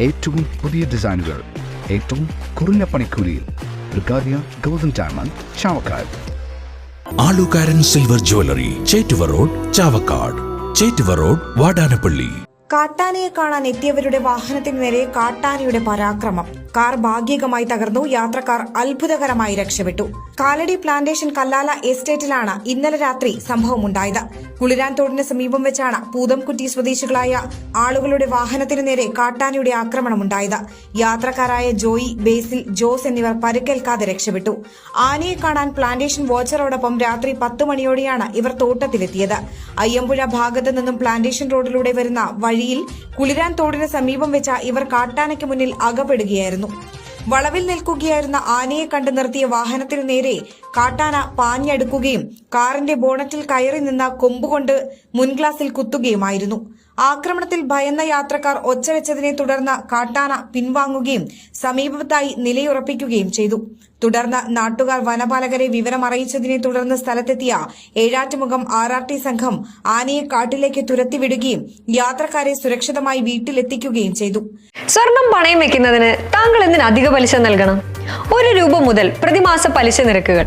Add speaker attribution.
Speaker 1: ഏറ്റവും പുതിയ ഡിസൈനുകൾ ഏറ്റവും കുറഞ്ഞ പണിക്കൂലിയിൽ ബ്രിഗാദിയ golden diamond Chavakkad.
Speaker 2: Alukkaran silver jewellery Chettuva road Chavakkad. Chettuva road Vadanappally.
Speaker 3: കാട്ടാനയെ കാണാൻ എത്തിയവരുടെ വാഹനത്തിന് നേരെ കാട്ടാനയുടെ പരാക്രമം. കാർ ഭാഗികമായി തകർന്നു. യാത്രക്കാർ അത്ഭുതകരമായി രക്ഷപ്പെട്ടു. കാലടി പ്ലാന്റേഷൻ കല്ലാല എസ്റ്റേറ്റിലാണ് ഇന്നലെ രാത്രി സംഭവമുണ്ടായത്. കുളിരാൻ തോടിന് സമീപം വെച്ചാണ് പൂതംകുറ്റി സ്വദേശികളായ ആളുകളുടെ വാഹനത്തിനു നേരെ കാട്ടാനയുടെ ആക്രമണമുണ്ടായത്. യാത്രക്കാരായ ജോയി ബേസിൽ ജോസ് എന്നിവർ പരുക്കേൽക്കാതെ രക്ഷപ്പെട്ടു. ആനയെ കാണാൻ പ്ലാന്റേഷൻ വാച്ചറോടൊപ്പം രാത്രി പത്ത് മണിയോടെയാണ് ഇവർ തോട്ടത്തിലെത്തിയത്. അയ്യമ്പുഴ ഭാഗത്ത് നിന്നും പ്ലാന്റേഷൻ റോഡിലൂടെ വരുന്ന വഴിയിൽ കുളിരാൻ തോടിന് സമീപം വെച്ച ഇവർ കാട്ടാനയ്ക്ക് മുന്നിൽ അകപ്പെടുകയായിരുന്നു. വളവിൽ നിൽക്കുകയായിരുന്ന ആനയെ കണ്ടു നിർത്തിയ വാഹനത്തിനു നേരെ കാട്ടാന പാഞ്ഞടുക്കുകയും കാറിന്റെ ബോണറ്റിൽ കയറി നിന്ന കൊമ്പുകൊണ്ട് മുൻഗ്ലാസിൽ കുത്തുകയുമായിരുന്നു. ആക്രമണത്തിൽ ഭയന്ന യാത്രക്കാർ ഒച്ചവെച്ചതിനെ തുടർന്ന് കാട്ടാന പിൻവാങ്ങുകയും സമീപത്തായി നിലയുറപ്പിക്കുകയും ചെയ്തു. തുടർന്ന് നാട്ടുകാർ വനപാലകരെ വിവരം അറിയിച്ചതിനെ തുടർന്ന് സ്ഥലത്തെത്തിയ ഏഴാറ്റുമുഖം ആർ ആർ ടി സംഘം ആനയെ കാട്ടിലേക്ക് തുരത്തിവിടുകയും യാത്രക്കാരെ സുരക്ഷിതമായി വീട്ടിലെത്തിക്കുകയും ചെയ്തു.
Speaker 4: സ്വർണം പണയം വെക്കുന്നതിന് താങ്കൾ എന്തിന് അധിക പലിശ നൽകണം? ഒരു രൂപ മുതൽ പ്രതിമാസ പലിശ നിരക്കുകൾ.